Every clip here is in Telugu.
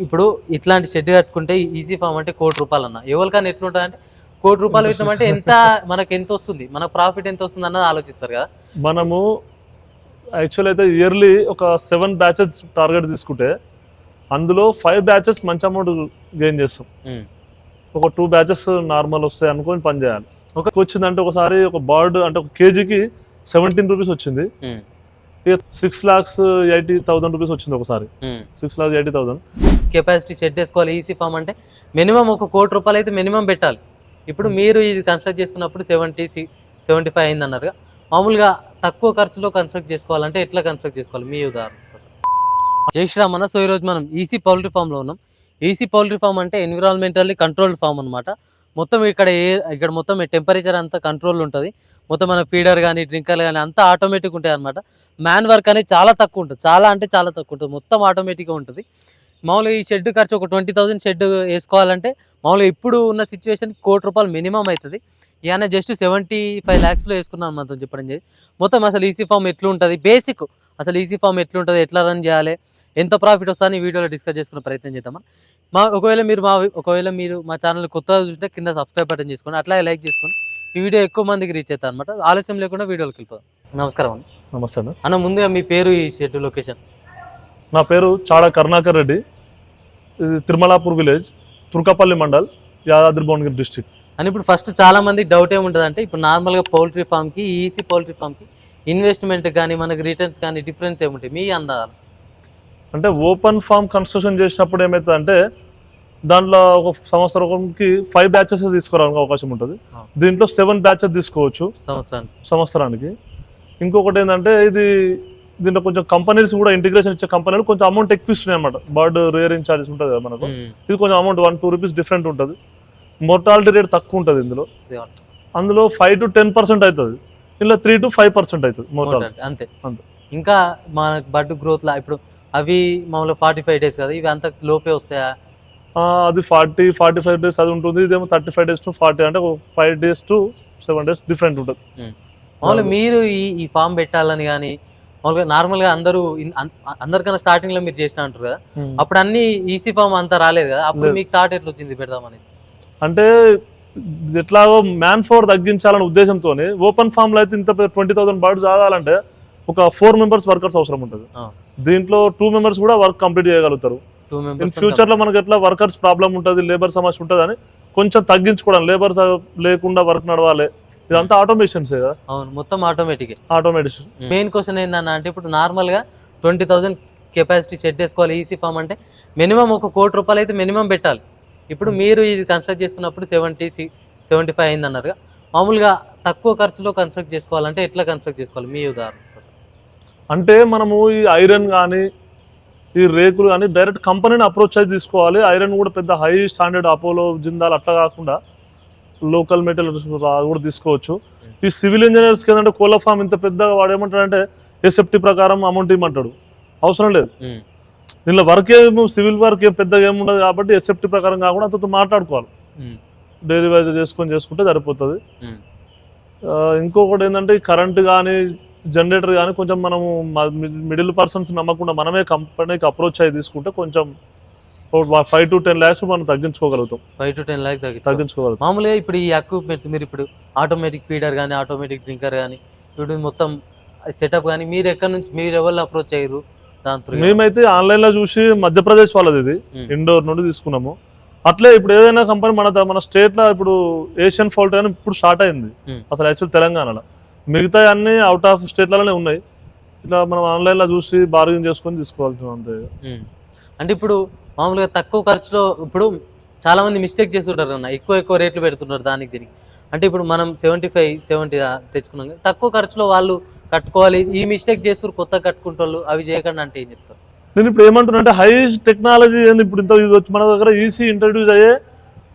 ఇప్పుడు ఇట్లాంటి షెడ్ కట్టుకుంటే ఈజీ ఫామ్ అంటే కోటి రూపాయలు అన్న ఎవరికైనా ఎట్లుంటుంది అంటే కోటి రూపాయలు పెట్టినామంటే ఎంత మనకు ఎంత వస్తుంది? మన ప్రాఫిట్ ఎంత వస్తుంది అన్నది ఆలోచిస్తారు కదా. మనము యాక్చువల్ అయితే ఇయర్లీ ఒక సెవెన్ బ్యాచెస్ టార్గెట్ తీసుకుంటే అందులో ఫైవ్ బ్యాచెస్ మంచి అమౌంట్ గెయిన్ చేస్తాం. ఒక టూ బ్యాచెస్ నార్మల్ వస్తాయి అనుకొని పని చేయాలి. ఒక- వచ్చిందంటే ఒకసారి ఒక బర్డ్ అంటే ఒక కేజీకి సెవెంటీన్ రూపీస్ వచ్చింది. ఇక six lakhs eighty thousand rupees వచ్చింది ఒకసారి. Six lakhs eighty thousand capacity shed వేసుకోవాలి ఈసీ ఫామ్ అంటే మినిమం ఒక కోటి రూపాయలు అయితే మినిమం పెట్టాలి. ఇప్పుడు మీరు ఇది కన్స్ట్రక్ట్ చేసుకున్నప్పుడు సెవెంటీ సెవెంటీ ఫైవ్ అయింది అన్నారుగా మామూలుగా తక్కువ ఖర్చులో కన్స్ట్రక్ట్ చేసుకోవాలంటే ఎట్లా కన్స్ట్రక్ట్ చేసుకోవాలి? మీ ఉదాహరణ. జై శ్రీరామ్ అన్న సో ఈరోజు మనం ఈసీ పౌల్ట్రీ ఫామ్లో ఉన్నాం. ఈసీ పౌల్ట్రీ ఫామ్ అంటే ఎన్విరాన్మెంటల్లీ కంట్రోల్డ్ ఫామ్ అనమాట మొత్తం ఇక్కడ ఏ ఇక్కడ మొత్తం టెంపరేచర్ అంతా కంట్రోల్ ఉంటుంది. మొత్తం మన ఫీడర్ కానీ డ్రింకర్ కానీ అంతా ఆటోమేటిక్ ఉంటాయి అనమాట మ్యాన్ వర్క్ అనేది చాలా తక్కువ ఉంటుంది. చాలా అంటే చాలా తక్కువ ఉంటుంది. మొత్తం ఆటోమేటిక్గా ఉంటుంది. మామూలుగా ఈ షెడ్ ఖర్చు ఒక ట్వంటీ థౌసండ్ షెడ్ వేసుకోవాలంటే మామూలుగా ఇప్పుడు ఉన్న సిచ్యువేషన్ కోటి రూపాయలు మినిమం అవుతుంది ఈయన జస్ట్ సెవెంటీ ఫైవ్ ల్యాక్స్లో వేసుకున్నాను మనతో చెప్పడం జరిగింది. మొత్తం అసలు ఈసీ ఫామ్ ఎట్లుంటుంది? బేసిక్ అసలు ఈసీ ఫామ్ ఎట్లుంటుంది ఎట్లా రన్ చేయాలి ఎంత ప్రాఫిట్ వస్తుందని వీడియోలో డిస్కస్ చేసుకునే ప్రయత్నం చేద్దాం మా ఒకవేళ మీరు మా ఒకవేళ మీరు మా ఛానల్ కొత్తగా చూస్తే కింద సబ్స్క్రైబ్ బటన్ చేసుకోండి అట్లాగే లైక్ చేసుకోండి. ఈ వీడియో ఎక్కువ మందికి రీచ్ అవుతుంది అనమాట ఆలస్యం లేకుండా వీడియోకి వెళ్ళిపోదాం. నమస్కారం అన్న. నమస్తే అండి అన్న ముందుగా మీ పేరు ఈ షెడ్ లొకేషన్ నా పేరు చాడ కరుణాకర్ రెడ్డి. ఇది తిరుమలాపూర్ విలేజ్ తుర్కపల్లి మండల్ యాదాద్రి భువనగిరి డిస్టిక్ అని ఇప్పుడు ఫస్ట్ చాలా మందికి డౌట్ ఏముంటుంది అంటే ఇప్పుడు నార్మల్గా పౌల్ట్రీ ఫామ్కి ఈసీ పౌల్ట్రీ ఫామ్కి ఇన్వెస్ట్మెంట్ కానీ మనకి రిటర్న్స్ కానీ డిఫరెన్స్ ఏముంటాయి? మీ అందాలు? అంటే ఓపెన్ ఫామ్ కన్స్ట్రక్షన్ చేసినప్పుడు ఏమవుతుంది అంటే దాంట్లో ఒక సంవత్సరంకి ఫైవ్ బ్యాచెస్ తీసుకోవడానికి అవకాశం ఉంటుంది. దీంట్లో సెవెన్ బ్యాచెస్ తీసుకోవచ్చు. సంవత్సరానికి. సంవత్సరానికి. ఇంకొకటి ఏంటంటే ఇది దీంట్లో కొంచెం కంపెనీస్ కూడా ఇంటిగ్రేషన్ ఇచ్చే కంపెనీలు కొంచెం అమౌంట్ ఎక్కువ ఇస్తున్నాయి అనమాట బర్డ్ రేరింగ్ ఛార్జెస్ ఉంటుంది కదా మనకు. ఇది కొంచెం amount one two rupees different ఉంటుంది. మోర్టాలిటీ రేట్ తక్కువ ఉంటుంది ఇందులో. అందులో ఫైవ్ టు టెన్ పర్సెంట్ అవుతుంది. ఇందులో త్రీ టు ఫైవ్ పర్సెంట్ అవుతుంది Mortality, అంతే. అంతే. ఇంకా మన బడ్ గ్రోత్ లా ఇప్పుడు అవి మామూలుగా ఫార్టీ ఫైవ్ డేస్ కదా ఇవి అంత లోపే వస్తాయా? అది ఫార్టీ ఫార్టీ ఫైవ్ డేస్ అది ఉంటుంది ఇదేమో thirty five days to forty అంటే five days to seven days different ఉంటుంది. మామూలుగా మీరు ఈ ఈ ఫామ్ పెట్టాలని కానీ మామూలుగా నార్మల్గా అందరూ అందరికన్నా స్టార్టింగ్లో మీరు చేసిన అంటారు కదా అప్పుడు అన్ని ఈసీ ఫామ్ అంతా రాలేదు కదా అప్పుడు. మీకు థాట్ ఎట్లా వచ్చింది పెడదామని అంటే ఎట్లాగో మ్యాన్ పవర్ తగ్గించాలనే ఉద్దేశంతో ఓపెన్ ఫామ్లో అయితే ఇంత ట్వంటీ థౌసండ్ బర్డ్స్ ఆగాలంటే ఒక ఫోర్ మెంబర్స్ వర్కర్స్ అవసరం ఉంటుంది. దీంట్లో టూ మెంబర్స్ కూడా వర్క్ కంప్లీట్ చేయగలుగుతారు. ఇన్ మెంబర్స్ ఫ్యూచర్లో మనకి ఎట్లా వర్కర్స్ ప్రాబ్లం ఉంటుంది లేబర్ సమస్య ఉంటుంది అని కొంచెం తగ్గించుకోవడం లేబర్ లేకుండా వర్క్ నడవాలి. ఇదంతా ఆటోమేషన్సే కదా? అవును మొత్తం ఆటోమేటిక్ ఆటోమేషన్ మెయిన్ క్వశ్చన్ ఏందన్న అంటే ఇప్పుడు నార్మల్గా ట్వంటీ థౌసండ్ కెపాసిటీ సెట్ చేసుకోవాలి ఈసీ ఫామ్ అంటే మినిమం ఒక కోటి రూపాయలు అయితే మినిమం పెట్టాలి. ఇప్పుడు మీరు ఇది కన్స్ట్రక్ట్ చేసుకున్నప్పుడు సెవెంటీ సెవెంటీ ఫైవ్ అయింది అన్నారుగా మామూలుగా తక్కువ ఖర్చులో కన్స్ట్రక్ట్ చేసుకోవాలంటే ఎట్లా కన్స్ట్రక్ట్ చేసుకోవాలి? మీ ఉదాహరణ అంటే మనము ఈ ఐరన్ కానీ ఈ రేకులు కానీ డైరెక్ట్ కంపెనీని అప్రోచ్ అయి తీసుకోవాలి. ఐరన్ కూడా పెద్ద హై స్టాండర్డ్ అపోలో జిందాల్ అట్లా కాకుండా లోకల్ మెటీరియల్స్ కూడా తీసుకోవచ్చు. ఈ సివిల్ ఇంజనీర్స్కి ఏంటంటే కోళ్ళ ఫామ్ ఇంత పెద్దగా వాడు ఏమంటాడంటే ఎస్ఎఫ్టీ ప్రకారం అమౌంట్ ఇవ్వమంటాడు? అవసరం లేదు. ఉమ్. దీనిలో వర్క్ ఏమో సివిల్ వర్క్ ఏం పెద్దగా ఏముండదు కాబట్టి ఎస్ఎఫ్టీ ప్రకారం కాకుండా అతనితో మాట్లాడుకోవాలి. డైలీ వైజ్ చేసుకొని చేసుకుంటే సరిపోతుంది. ఇంకొకటి ఏంటంటే కరెంట్ కానీ జనరేటర్ కానీ కొంచెం మనము మిడిల్ పర్సన్స్ నమ్మకుండా మనమే కంపెనీకి అప్రోచ్ అయ్యి తీసుకుంటే కొంచెం ఫైవ్ టు టెన్ ల్యాక్స్ మనం తగ్గించుకోగలుగుతాం. ఫైవ్ టు టెన్ ల్యాక్స్ తగ్గించుకోగలుగుతాం. మామూలుగా ఇప్పుడు ఈ ఎక్విప్మెంట్స్ మీరు ఇప్పుడు ఆటోమేటిక్ ఫీడర్ కానీ ఆటోమేటిక్ డ్రింకర్ కానీ ఇప్పుడు మొత్తం సెటప్ కానీ మీరు ఎక్కడి నుంచి మీరు ఎవరు అప్రోచ్ అయ్యారు? మేమైతే ఆన్లైన్లో చూసి మధ్యప్రదేశ్ వాళ్ళది ఇది. ఇండోర్ నుండి తీసుకున్నాము. అట్లే ఇప్పుడు ఏదైనా కంపెనీ మన మన స్టేట్లో ఇప్పుడు ఏషియన్ ఫాల్ట్ అని ఇప్పుడు స్టార్ట్ అయింది. అసలు యాక్చువల్ తెలంగాణలో. మిగతా అన్ని అవుట్ ఆఫ్ స్టేట్లలోనే ఉన్నాయి. ఇట్లా మనం ఆన్లైన్లో చూసి బార్గెన్ చేసుకొని తీసుకోవాల్సి అంతే. అంటే ఇప్పుడు మామూలుగా తక్కువ ఖర్చులో ఇప్పుడు చాలా మంది మిస్టేక్ చేస్తుంటారు అన్న. ఎక్కువ ఎక్కువ రేట్లు పెడుతుంటారు దానికి దీనికి. అంటే ఇప్పుడు మనం సెవెంటీ ఫైవ్ సెవెంటీ తెచ్చుకున్నాం తక్కువ ఖర్చులో వాళ్ళు కట్టుకోవాలి. ఈ మిస్టేక్ చేస్తారు కొత్త కట్టుకుంటారు అవి చేయకుండా అంటే ఏం చెప్తారు? నేను ఇప్పుడు ఏమంటున్నా అంటే హై టెక్నాలజీ అని ఇప్పుడు ఇంత మన దగ్గర ఈసీ ఇంట్రడ్యూస్ అయ్యే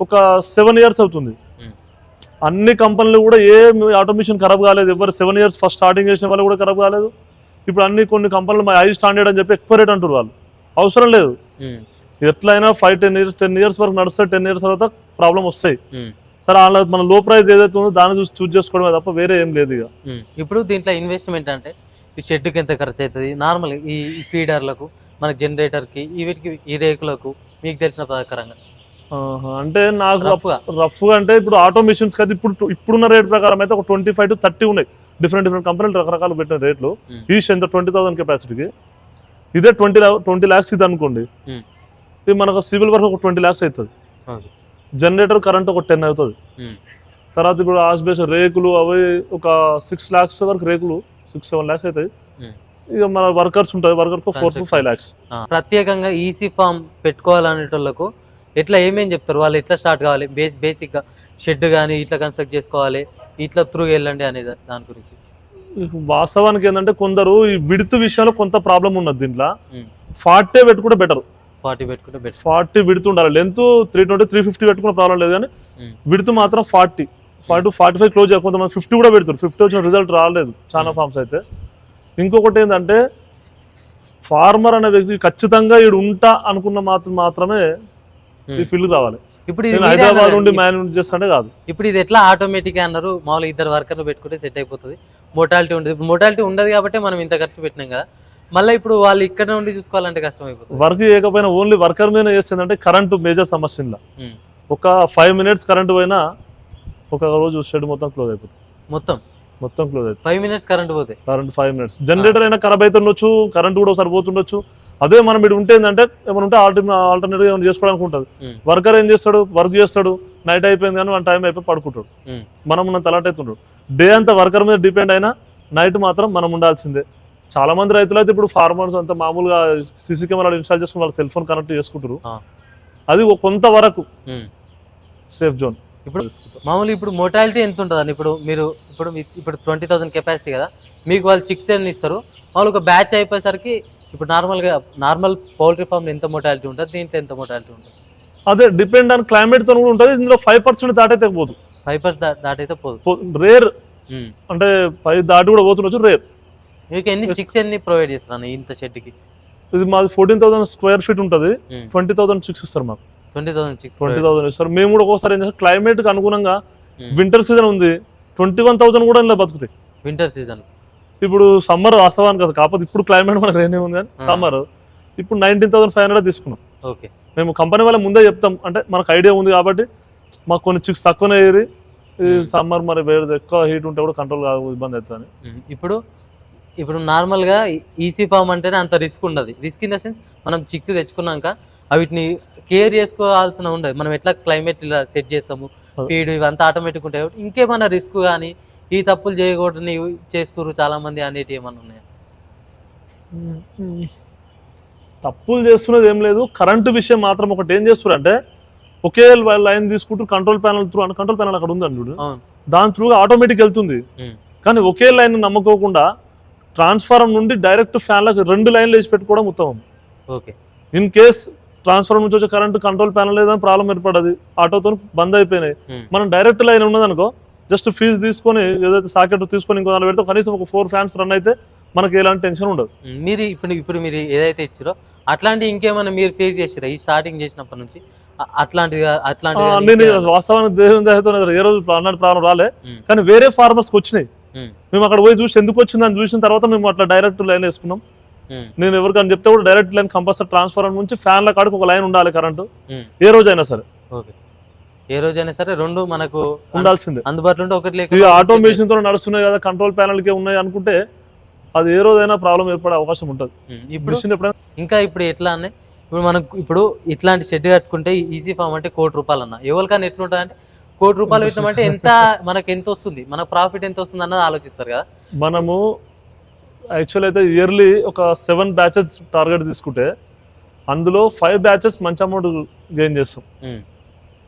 ఒక సెవెన్ ఇయర్స్ అవుతుంది. అన్ని కంపెనీలు కూడా ఏ ఆటోమేషన్ ఖరాబ్ కాలేదు. ఎవరు సెవెన్ ఇయర్స్ ఫస్ట్ స్టార్టింగ్ చేసిన వాళ్ళు కూడా ఖరాబ్ కాలేదు. ఇప్పుడు అన్ని కొన్ని కంపెనీలు మా హై స్టాండర్డ్ అని చెప్పి ఎక్కువ రేట్ అంటారు వాళ్ళు. అవసరం లేదు. ఎట్లయినా five ten years ten years వరకు నడుస్తే టెన్ ఇయర్స్ తర్వాత ప్రాబ్లం వస్తాయి. సరే అలా మన లో ప్రైస్ ఏదైతే ఉందో దాన్ని చూసి చూస్ చేసుకోవడమే తప్ప వేరే ఏం లేదు ఇక. ఇప్పుడు దీంట్లో ఇన్వెస్ట్మెంట్ అంటే ఈ షెడ్కి ఎంత ఖర్చు అవుతుంది? నార్మల్ ఈ ఫీడర్లకు మన జనరేటర్కి ఈ వీటికి ఈ రేకులకు మీకు తెలిసిన ప్రకారంగా. అంటే నాకు రఫ్గా రఫ్ అంటే ఇప్పుడు ఆటో మిషన్స్ కదా ఇప్పుడు ఇప్పుడున్న రేట్ ప్రకారం అయితే ఒక ట్వంటీ ఫైవ్ టు థర్టీ ఉన్నాయి డిఫరెంట్ డిఫరెంట్ కంపెనీలు రకరకాలు పెట్టిన రేట్లు Hmm. ఈ ఎంత ట్వంటీ థౌసండ్ కెపాసిటీకి ఇదే ట్వంటీ ట్వంటీ ల్యాక్స్ ఇది అనుకోండి. ఇది మనకు సివిల్ వర్క్ ఒక ట్వంటీ ల్యాక్స్ అవుతుంది. జనరేటర్ కరెంట్ ఒక టెన్ అవుతుంది. తర్వాత ఇప్పుడు ఆస్బేస్ రేకులు అవి ఒక సిక్స్ ల్యాక్స్ వరకు రేకులు సిక్స్ సెవెన్ ల్యాక్స్ అవుతాయి. ఇక మన వర్కర్స్ ఉంటుంది worker four to. Five lakhs ప్రత్యేకంగా ఈసీ ఫామ్ పెట్టుకోవాలనేటోళ్ళకు ఎట్లా ఏమేం చెప్తారు వాళ్ళు ఎట్లా స్టార్ట్ కావాలి బేస్ బేసిక్గా షెడ్ కానీ ఇట్లా కన్స్ట్రక్ట్ చేసుకోవాలి ఇట్లా త్రూ వెళ్ళండి అనేది దాని గురించి వాస్తవానికి ఏంటంటే కొందరు ఈ విడుతు విషయంలో కొంత ప్రాబ్లం ఉన్నది దీంట్లో. ఫార్టీ పెట్టుకుంటే బెటర్ ఫార్టీ పెట్టుకుంటే బెటర్ ఫార్టీ విడుతు ఉండాలి length three twenty three fifty పెట్టుకున్న ప్రాబ్లం లేదు కానీ. విడుతు మాత్రం forty. Forty forty five close కొంతమంది ఫిఫ్టీ కూడా పెడతారు. ఫిఫ్టీ వచ్చిన రిజల్ట్ రాలేదు. చాలా. ఫార్మ్స్ అయితే. ఇంకొకటి ఏంటంటే ఫార్మర్ అనే వ్యక్తి ఖచ్చితంగా ఈడు ఉంటా అనుకున్న మాత్రం మాత్రమే ఈ ఫీల్డ్ రావాలి. ఇప్పుడు హైదరాబాద్ నుండి మేనేజ్ చేస్తుంటే కాదు. ఇప్పుడు ఇది ఎట్లా ఆటోమేటిక్ అన్నారు? మామూలుగా ఇద్దరు వర్కర్లు పెట్టుకుంటే సెట్ అయిపోతుంది. మోటాలిటీ ఉండదు. ఇప్పుడు మోటాలిటీ ఉండదు కాబట్టి మనం ఇంత ఖర్చు పెట్టినాం కదా. మళ్ళీ ఇప్పుడు వాళ్ళు ఇక్కడ నుండి చూసుకోవాలంటే కష్టం అయిపోతుంది వర్క్ చేయకపోయినా ఓన్లీ వర్కర్ మీద చేస్తుందంటే కరెంటు మేజర్ సమస్య. ఒక ఫైవ్ మినిట్స్ కరెంట్ పోయినా ఒక రోజు షెడ్ మొత్తం క్లోజ్ అయిపోతుంది. మొత్తం? మొత్తం క్లోజ్ అయిపోతుంది. ఫైవ్ మినిట్స్ కరెంట్ పోతే? Current five minutes. జనరేటర్ అయినా ఖరాబ్ అవుతుండొచ్చు కరెంట్ కూడా ఒకసారి పోతుండొచ్చు. అదే మనం ఇటు ఉంటే ఏంటంటే ఏమైనా ఉంటే ఆల్టర్ ఆల్టర్నేటివ్ ఏమైనా చేసుకోవడానికి ఉంటుంది. వర్కర్ ఏం చేస్తాడు? వర్క్ చేస్తాడు. నైట్ అయిపోయింది కానీ వన్ టైం అయిపోయి పడుకుంటాడు. మనం ఉన్న తలాట్ అవుతుంటాడు. డే అంతా వర్కర్ మీద డిపెండ్ అయినా నైట్ మాత్రం మనం ఉండాల్సిందే. చాలా మంది రైతులు అయితే ఇప్పుడు ఫార్మర్స్ అంతా మామూలుగా సీసీ కెమెరాలు ఇన్స్టాల్ చేసుకుని వాళ్ళ సెల్ ఫోన్ కనెక్ట్ చేసుకుంటారు. అది ఒక కొంత వరకు Hmm. సేఫ్ జోన్ ఇప్పుడు మామూలు ఇప్పుడు మోటాలిటీ ఎంత ఉంటుంది ఇప్పుడు మీరు ఇప్పుడు ఇప్పుడు ట్వంటీ థౌసండ్ కెపాసిటీ కదా మీకు వాళ్ళు చిక్స్ ఎన్ని ఇస్తారు? వాళ్ళు ఒక బ్యాచ్ అయిపోయేసరికి ఇప్పుడు నార్మల్గా నార్మల్ పౌల్ట్రీ ఫామ్ ఎంత మోటాలిటీ ఉంటుంది? దీంట్లో ఎంత మోటాలిటీ ఉంటుంది? అదే డిపెండ్ ఆన్ క్లైమేట్తో కూడా ఉంటుంది. ఇందులో ఫైవ్ పర్సెంట్ దాటైతే పోదు. ఫైవ్ పర్ దాటైతే పోదు. రేర్. అంటే ఫైవ్ దాటి కూడా పోతుండొచ్చు రేర్ మీకు ఎన్ని చిక్స్ ఎన్ని ప్రొవైడ్ చేస్తారు అన్న ఇంత షెడ్కి? ఇది మాది ఫోర్టీన్ థౌసండ్ స్క్వేర్ ఫీట్ ఉంటుంది. ట్వంటీ థౌసండ్ సిక్స్ ఇస్తారు మాకు. Twenty thousand chicks twenty thousand ఇస్తారు. మేము కూడా ఒకసారి ఏం చేస్తాం క్లైమేట్కి అనుగుణంగా Hmm. వింటర్ సీజన్ ఉంది. ట్వంటీ వన్ థౌసండ్ కూడా ఇలా బతుకుతాయి. వింటర్ సీజన్ ఇప్పుడు సమ్మర్ వాస్తవానికి కదా కాకపోతే ఇప్పుడు క్లైమేట్ మనకు రేనే ఉంది కానీ Hmm. సమ్మర్ ఇప్పుడు నైన్టీన్ థౌసండ్ ఫైవ్ హండ్రెడ్ తీసుకున్నాం. ఓకే మేము కంపెనీ వాళ్ళ ముందే చెప్తాం. అంటే మనకు ఐడియా ఉంది కాబట్టి మాకు కొన్ని చిక్స్ తక్కువనే ఏరి ఈ Hmm. సమ్మర్ మరి వేరే ఎక్కువ హీట్ ఉంటే కూడా కంట్రోల్ కాదు ఇబ్బంది అవుతుంది. ఇప్పుడు ఇప్పుడు నార్మల్గా ఈసీ ఫామ్ అంటేనే అంత రిస్క్ ఉండదు. రిస్క్ ఇన్ ద సెన్స్ మనం చిక్స్ తెచ్చుకున్నాక వీటిని కేర్ చేసుకోవాల్సిన ఉండదు. మనం ఎట్లా క్లైమేట్ ఇలా సెట్ చేస్తాము. ఫీడ్ ఇవంతా ఆటోమేటిక్ ఉంటాయి ఇంకేమైనా రిస్క్ కానీ ఈ తప్పులు చేయకూడదని చేస్తున్నారు చాలా మంది అనేటి ఏమన్నా ఉన్నాయా? తప్పులు చేస్తున్నది ఏం లేదు. కరెంటు విషయం మాత్రం ఒకటి ఏం చేస్తారు అంటే ఒకే లైన్ తీసుకుంటూ కంట్రోల్ ప్యానల్ త్రూ అంటే కంట్రోల్ ప్యానల్ అక్కడ ఉందండి దాని త్రూ ఆటోమేటిక్ వెళ్తుంది. కానీ ఒకే లైన్ నమ్మకోకుండా ట్రాన్స్ఫారం నుండి డైరెక్ట్ ఫ్యాన్లకు రెండు లైన్లు వేసి పెట్టుకోవడం ఉత్తమం. ఓకే. ఇన్ కేస్ ట్రాన్స్ఫారం నుంచి వచ్చే కరెంట్ కంట్రోల్ ప్యానల్ ఏదైనా ప్రాబ్లం ఏర్పడదు. ఆటోతో బంద్ అయిపోయినాయి. Hmm. మనం డైరెక్ట్ లైన్ ఉన్నదనుకో జస్ట్ ఫీజు తీసుకొని ఏదైతే సాకెట్ తీసుకొని ఇంకో దాంట్లో పెడితే కనీసం ఒక ఫోర్ ఫ్యాన్స్ రన్ అయితే మనకి ఎలాంటి టెన్షన్ ఉండదు. ఉమ్, మీరు ఇప్పుడు ఇప్పుడు మీరు ఏదైతే ఇచ్చారో అట్లాంటి ఇంకేమైనా మీరు ఫేస్ చేసిరా ఈ స్టార్టింగ్ చేసినప్పటి నుంచి? అ- అట్లాంటిది కా- అట్లాంటిది ఆ, కానీ నేను? వాస్తవానికి దేవుని దయతో ఏ రోజు అన్నట్టు ప్రాబ్లం రాలే. Hmm. కానీ వేరే ఫార్మర్స్కి వచ్చినాయి. Hmm. మేము అక్కడ పోయి చూసి ఎందుకు వచ్చిందని చూసిన తర్వాత మేము అట్లా డైరెక్ట్ లైన్ వేసుకున్నాం. నేను ఎవరికైనా చెప్తే కూడా డైరెక్ట్ లైన్ కంపల్సరీ ట్రాన్స్ఫర్ నుంచి ఫ్యాన్ల కాడికి ఒక లైన్ ఉండాలి కరెంటు ఏ రోజైనా సరే. ఏ రోజైనా సరే రెండు మనకు ఉండాల్సిందే. అందుబాటులో ఉంటే ఒకటి లేక ఆటోమేషన్తో నడుస్తున్నాయి కదా కంట్రోల్ ప్యానల్కే ఉన్నాయి అనుకుంటే అది ఏ రోజైనా ప్రాబ్లం ఏర్పడే అవకాశం ఉంటుంది. ఇప్పుడు ఇంకా ఇప్పుడు ఎట్లా అనే ఇప్పుడు మనకు ఇప్పుడు ఇట్లాంటి షెడ్ కట్టుకుంటే ఈజీ ఫామ్ అంటే కోటి రూపాయలు అన్న ఎవరికైనా ఎట్లుంటుంది అంటే కోటి రూపాయలు పెట్టినామంటే ఎంత మనకు ఎంత వస్తుంది? మన ప్రాఫిట్ ఎంత వస్తుంది అన్నది ఆలోచిస్తారు కదా? మనము యాక్చువల్ అయితే ఇయర్లీ ఒక సెవెన్ బ్యాచెస్ టార్గెట్ తీసుకుంటే అందులో ఫైవ్ బ్యాచెస్ మంచి అమౌంట్ గెయిన్ చేస్తాం.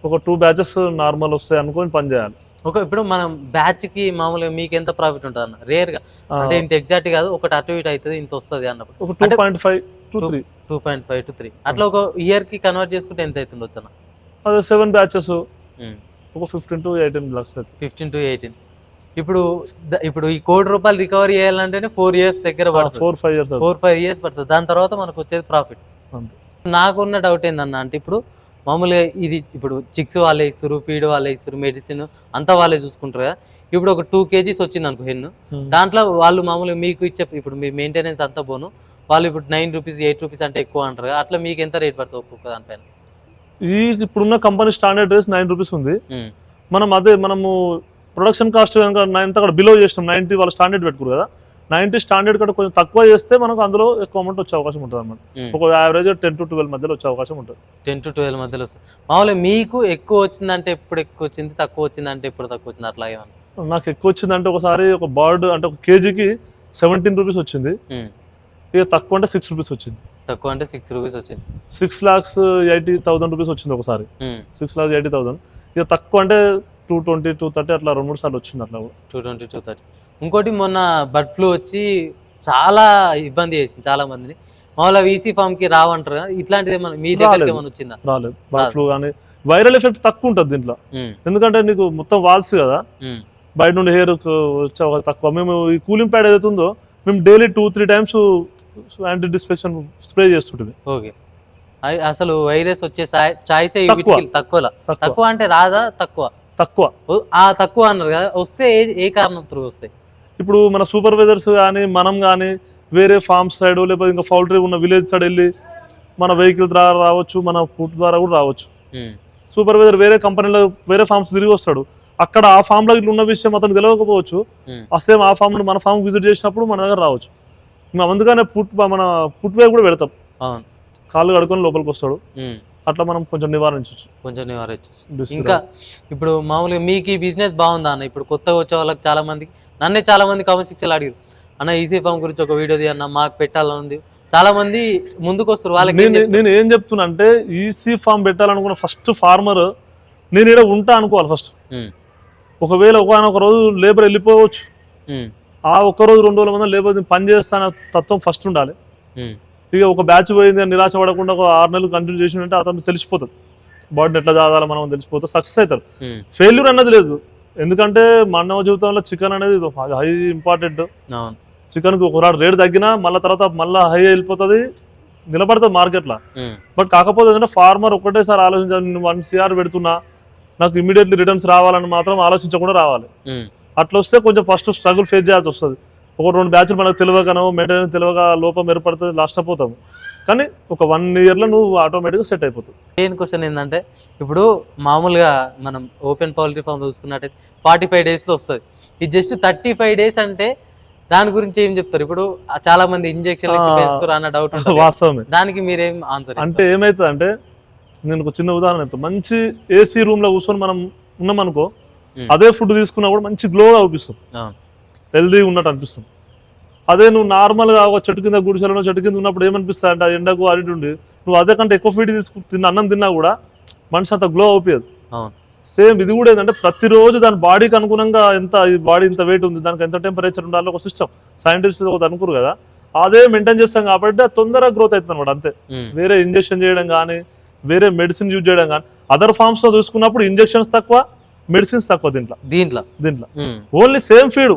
ఒక టూ బ్యాచెస్ నార్మల్ వస్తాయి అనుకొని పని చేయాలి. ఒక ఇప్పుడు మనం బ్యాచ్కి మామూలుగా మీకు ఎంత ప్రాఫిట్ ఉంటుంది అన్న రేర్గా అంటే ఇంత ఎగ్జాక్ట్ కాదు ఒకటి అటు ఇటు అవుతుంది ఇంత వస్తుంది అన్నప్పుడు. టూ అంటే- point five two three two point five to three అట్లా ఒక ఇయర్కి కన్వర్ట్ చేసుకుంటే ఎంత అవుతుంది వచ్చన్న అదే సెవెన్ బ్యాచెస్ ఒక ఫిఫ్టీన్ టు ఎయిటీన్ లాక్స్ అవుతుంది ఫిఫ్టీన్ టు ఎయిటీన్ ఇప్పుడు ఇప్పుడు ఈ కోటి రూపాయలు రికవరీ చేయాలంటేనే ఫోర్ ఇయర్స్ దగ్గర పడుతుంది. Four five years four five years పడుతుంది. దాని తర్వాత మనకు వచ్చేది ప్రాఫిట్. నాకున్న డౌట్ ఏందన్న అంటే ఇప్పుడు మామూలుగా ఇది ఇప్పుడు చిక్స్ వాళ్ళే ఇస్తారు ఫీడ్ వాళ్ళే ఇస్తారు మెడిసిన్ అంతా వాళ్ళే చూసుకుంటారు కదా. ఇప్పుడు ఒక టూ కేజీస్ వచ్చింది అనుకో హెన్ను దాంట్లో వాళ్ళు మామూలుగా మీకు ఇచ్చే ఇప్పుడు మీ మెయింటెనెన్స్ అంతా పోను. వాళ్ళు ఇప్పుడు నైన్ రూపీస్ ఎయిట్ రూపీస్ అంటే ఎక్కువ అంటారు కదా. అట్లా మీకు ఎంత రేట్ పడుతుంది ఒక్కొక్క దానిపైన? ఈ ఇప్పుడున్న company standard rates nine rupees ఉంది. మనం అదే మనము ప్రొడక్షన్ కాస్ట్ నైన్ అక్కడ బిలో చేసినాం. నైంటీ వాళ్ళ స్టాండర్డ్ పెట్టుకోరు కదా. నైంటీ స్టాండర్డ్ కంటే కొంచెం తక్కువ చేస్తే మనకు అందులో ఎక్కువ అమౌంట్ వచ్చే అవకాశం ఉంటుంది అన్నమాట. ఉమ్. ఒక యావరేజ్ టెన్ టు ట్వెల్వ్ మధ్యలో వచ్చే అవకాశం ఉంటుంది. టెన్ టు ట్వెల్వ్ మధ్యలో మామూలుగా మీకు ఎక్కువ వచ్చిందంటే ఎప్పుడు ఎక్కువ వచ్చింది తక్కువ వచ్చిందంటే ఎప్పుడు తక్కువ వచ్చింది అట్లా నాకు ఎక్కువ వచ్చిందంటే ఒకసారి ఒక బర్డ్ అంటే ఒక కేజీకి సెవెంటీన్ రూపీస్ వచ్చింది. ఇక తక్కువ అంటే సిక్స్ రూపీస్ వచ్చింది. తక్కువ అంటే సిక్స్ రూపీస్ వచ్చింది. Six lakhs eighty thousand rupees వచ్చింది ఒకసారి. సిక్స్ లాక్స్ ఎయిటీ థౌసండ్ ఇక తక్కువ అంటే టూ ట్వంటీ టూ థర్టీ అట్లా రెండు మూడు సార్లు వచ్చింది అట్లా టూ ట్వంటీ టూ థర్టీ ఇంకోటి మొన్న బర్డ్ ఫ్లూ వచ్చి చాలా ఇబ్బంది చేసింది చాలా మందిని. మామూలుగా వీసీ ఫామ్కి రావంటారు ఇట్లాంటిది ఏమన్నా మీ దగ్గరికి రాలేదు. ఏమైనా వచ్చిందా? రాలేదు. బర్డ్. ఫ్లూ కానీ వైరల్ ఎఫెక్ట్ తక్కువ ఉంటుంది దీంట్లో. ఉమ్, ఎందుకంటే నీకు మొత్తం వాల్స్ కదా. ఉమ్, బయట నుండి హెయిర్ వచ్చే తక్కువ. మేము ఈ కూలింగ్ ప్యాడ్ ఏదైతే ఉందో మేము daily two three times anti disinfection spray చేస్తుంటుంది. ఓకే. అసలు వైరస్ వచ్చే ఛాయిస్ తక్కువ. తక్కువ. అంటే రాదా? తక్కువ. తక్కువ. ఆ తక్కువ అన్నారు కదా వస్తే ఏ కారణం త్రూ వస్తాయి? ఇప్పుడు మన సూపర్వైజర్స్ కానీ మనం కానీ వేరే ఫార్మ్స్ సైడ్ లేకపోతే ఇంకా పౌల్ట్రీ ఉన్న విలేజ్ సైడ్ వెళ్ళి మన వెహికల్ ద్వారా రావచ్చు మన ఫుడ్ ద్వారా కూడా రావచ్చు. సూపర్వైజర్ వేరే కంపెనీలో వేరే ఫార్మ్స్ తిరిగి వస్తాడు. అక్కడ ఆ farm లో ఇట్లా ఉన్న విషయం అతను తెలియకపోవచ్చు ఆ సేమ్ ఆ ఫామ్ మన ఫామ్ విజిట్ చేసినప్పుడు మన దగ్గర రావచ్చు. మేము అందుకనే ఫుట్ మన ఫుట్ వే కూడా పెడతాం. అవును. కాళ్ళు కడుకొని లోపలికి వస్తాడు. అట్లా మనం కొంచెం నివారించవచ్చు కొంచెం Disease ఇంకా ఇప్పుడు మామూలుగా మీకు ఈ బిజినెస్ బాగుందా అన్న? ఇప్పుడు కొత్తగా వచ్చే వాళ్ళకి చాలా మందికి నన్నే చాలా మంది కామెంట్ సెక్షన్ అడిగారు. అన్న ఈసీ ఫామ్ గురించి ఒక వీడియో అన్న మాకు పెట్టాలని ఉంది. చాలా మంది ముందుకు వస్తారు వాళ్ళకి నేను ఏం చెప్తున్నా అంటే ఈసీ ఫామ్ పెట్టాలనుకున్న ఫస్ట్ ఫార్మర్ నేను ఇక్కడ ఉంటా అనుకోవాలి ఫస్ట్ ఒకవేళ ఒక రోజు లేబర్ వెళ్ళిపోవచ్చు. ఆ ఒక్క రోజు రెండు రోజుల మంది లేబర్ పని చేస్తాన తత్వం ఫస్ట్ ఉండాలి. ఇక ఒక బ్యాచ్ పోయింది అని నిరాశ పడకుండా ఒక ఆరు నెలలు కంటిన్యూ చేసినట్టే అతను తెలిసిపోతుంది బాడీని ఎట్లా చదవాలి మనం తెలిసిపోతుంది సక్సెస్ అవుతారు ఫెయిల్యూర్ అన్నది లేదు. ఎందుకంటే మానవ జీవితంలో చికెన్ అనేది హై ఇంపార్టెంట్ చికెన్కి ఒకనాడు రేట్ తగ్గినా మళ్ళీ తర్వాత మళ్ళీ హై వెళ్ళిపోతుంది నిలబడుతుంది మార్కెట్లో బట్ కాకపోతే ఏంటంటే ఫార్మర్ ఒకటేసారి ఆలోచించాలి నేను వన్ సిఆర్ పెడుతున్నా నాకు ఇమీడియట్లీ రిటర్న్స్ రావాలని మాత్రం ఆలోచించకుండా రావాలి. అట్లా వస్తే కొంచెం ఫస్ట్ స్ట్రగుల్ ఫేస్ చేయాల్సి వస్తుంది. ఒక రెండు బ్యాచ్లు మనకు తెలియకనో మెయింటెనెన్స్ తెలియక లోపం ఏర్పడుతుంది లాస్ట్ అయిపోతాము కానీ ఒక వన్ ఇయర్లో నువ్వు ఆటోమేటిక్గా సెట్ అయిపోతుంది మెయిన్ క్వశ్చన్ ఏంటంటే ఇప్పుడు మామూలుగా మనం ఓపెన్ పౌల్ట్రీ ఫామ్ చూసుకున్నట్టయితే ఫార్టీ ఫైవ్ డేస్లో వస్తుంది. ఇది జస్ట్ థర్టీ ఫైవ్ డేస్ అంటే దాని గురించి ఏం చెప్తారు? ఇప్పుడు చాలా మంది ఇంజెక్షన్ అన్న డౌట్ వాస్తవమే. దానికి మీరేం ఆన్సర్ అంటే ఏమవుతుంది అంటే నేను ఒక చిన్న ఉదాహరణ చెప్తాను మంచి ఏసీ రూమ్లో కూర్చొని మనం ఉన్నాం అనుకో. అదే ఫుడ్ తీసుకున్నా కూడా మంచి గ్లోగా అనిపిస్తుంది. అవును. హెల్దీ ఉన్నట్టు అనిపిస్తుంది. అదే నువ్వు నార్మల్గా ఒక చెట్టు కింద గుడిసెలలో చెట్టు కింద ఉన్నప్పుడు ఏమనిపిస్తుంది అంటే ఆ ఎండకు అటు ఉండి నువ్వు అదే కంటే ఎక్కువ ఫీడ్ తీసుకు తిన్న అన్నం తిన్నా కూడా మనిషి అంత గ్లో అవును. సేమ్ ఇది కూడా ఏంటంటే ప్రతిరోజు దాని బాడీకి అనుగుణంగా ఎంత ఈ బాడీ ఇంత వెయిట్ ఉంది దానికి ఎంత టెంపరేచర్ ఉండాలో ఒక సిస్టమ్ సైంటిస్ట్ ఒకటి అనుకురు కదా. అదే మెయింటైన్ చేస్తాం కాబట్టి తొందరగా గ్రోత్ అవుతుంది అనమాట అంతే. వేరే ఇంజెక్షన్ చేయడం కానీ వేరే మెడిసిన్ యూజ్ చేయడం కానీ అదర్ ఫార్మ్స్లో చూసుకున్నప్పుడు ఇంజెక్షన్స్ తక్కువ మెడిసిన్స్ తక్కువ దీంట్లో. దీంట్లో. దీంట్లో. Only same feed.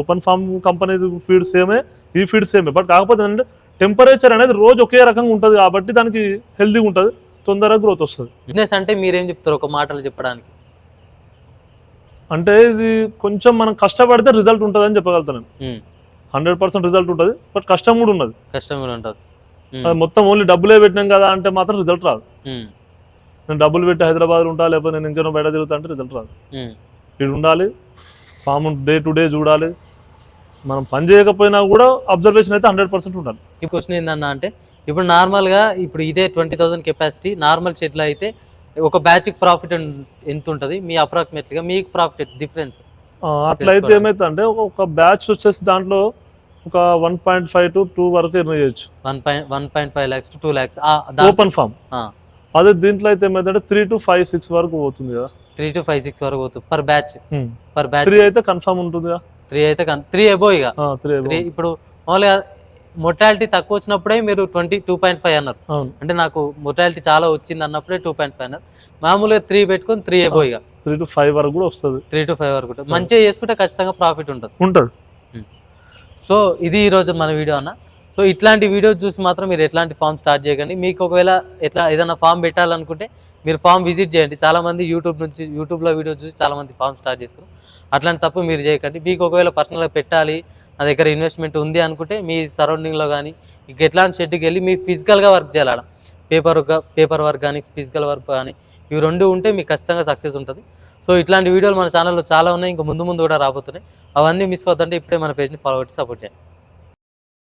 Open farm company feed సేమే ఈ ఫీడ్ సేమే. బట్ కాకపోతే ఏంటంటే టెంపరేచర్ అనేది రోజు ఒకే రకంగా ఉంటుంది కాబట్టి దానికి హెల్దీగా ఉంటుంది తొందరగా గ్రోత్ వస్తుంది. బిజినెస్ అంటే మీరేం చెప్తారు ఒక మాటలు చెప్పడానికి? అంటే ఇది కొంచెం మనం కష్టపడితే రిజల్ట్ ఉంటుంది అని చెప్పగలుగుతాను హండ్రెడ్ పర్సెంట్ రిజల్ట్ ఉంటుంది బట్ కష్టం కూడా ఉన్నది. కష్టంగా ఉంటుంది. ఉమ్, అది మొత్తం ఓన్లీ డబ్బులే పెట్టినాం కదా అంటే మాత్రం రిజల్ట్ రాదు. నేను డబ్బులు పెట్టి హైదరాబాద్ ఉంటా లేకపోతే నేను ఇంకేనో బయట తిరుగుతా అంటే రిజల్ట్ రాదు. ఇక్కడ ఉండాలి. ఫామ్ డే టు డే చూడాలి. మనం పని చేయకపోయినా కూడా అబ్జర్వేషన్ అయితే హండ్రెడ్ పర్సెంట్ ఉండాలి. ఈ క్వశ్చన్ ఏందన్నా అంటే ఇప్పుడు నార్మల్గా ఇప్పుడు ఇదే ట్వంటీ థౌసండ్ కెపాసిటీ నార్మల్ షెడ్లో అయితే ఒక బ్యాచ్కి ప్రాఫిట్ ఎంత ఉంటుంది? మీ అప్రాక్సిమేట్లీగా మీకు ప్రాఫిట్ డిఫరెన్స్ అట్లయితే అంటే ఒక- బ్యాచ్ వచ్చేసి దాంట్లో ఒక one point five to two వరకు ఎర్న్ చేయొచ్చు. One point one point five lakhs to two lakhs open farm. అదే దీంట్లో అయితే ఏమైందంటే త్రీ టు ఫైవ్ సిక్స్ వరకు పోతుంది కదా. త్రీ టు ఫైవ్ సిక్స్ వరకు పోతుంది. Per batch per batch three అయితే కన్ఫర్మ్ ఉంటుంది కదా. త్రీ అయితే త్రీ ఎబో ఇక. త్రీ ఇప్పుడు మామూలుగా మొటాలిటీ తక్కువ వచ్చినప్పుడే మీరు ట్వంటీ టూ పాయింట్ ఫైవ్ అన్నారు. అంటే నాకు మొటాలిటీ చాలా వచ్చింది అన్నప్పుడే టూ పాయింట్ ఫైవ్ అన్నారు. మామూలుగా త్రీ పెట్టుకొని త్రీ ఎబో ఇక. త్రీ టు ఫైవ్ వరకు కూడా వస్తుంది. త్రీ టు ఫైవ్ వరకు మంచిగా చేసుకుంటే ఖచ్చితంగా ప్రాఫిట్ ఉంటుంది. ఉంటుంది. సో ఇది ఈరోజు మన వీడియో అన్న. సో ఇట్లాంటి వీడియోస్ చూసి మాత్రం మీరు ఎట్లాంటి ఫామ్ స్టార్ట్ చేయకండి. మీకు ఒకవేళ ఎట్లా ఏదైనా ఫామ్ పెట్టాలనుకుంటే మీరు ఫామ్ విజిట్ చేయండి. చాలామంది యూట్యూబ్ నుంచి యూట్యూబ్లో వీడియోస్ చూసి చాలామంది ఫామ్ స్టార్ట్ చేస్తారు. అట్లాంటి తప్పు మీరు చేయకండి. మీకు ఒకవేళ పర్సనల్గా పెట్టాలి నా దగ్గర ఇన్వెస్ట్మెంట్ ఉంది అనుకుంటే మీ సరౌండింగ్లో కానీ ఇక ఎట్లాంటి షెడ్కి వెళ్ళి మీ ఫిజికల్గా వర్క్ చేయాలి పేపర్ పేపర్ వర్క్ కానీ ఫిజికల్ వర్క్ కానీ ఇవి రెండు ఉంటే మీకు ఖచ్చితంగా సక్సెస్ ఉంటుంది. సో ఇట్లాంటి వీడియోలు మన ఛానల్లో చాలా ఉన్నాయి. ఇంకా ముందు ముందు కూడా రాబోతున్నాయి. అవన్నీ మిస్ అవుతుంటే ఇప్పుడే మన పేజ్ని ఫాలో పెట్టి సపోర్ట్ చేయండి.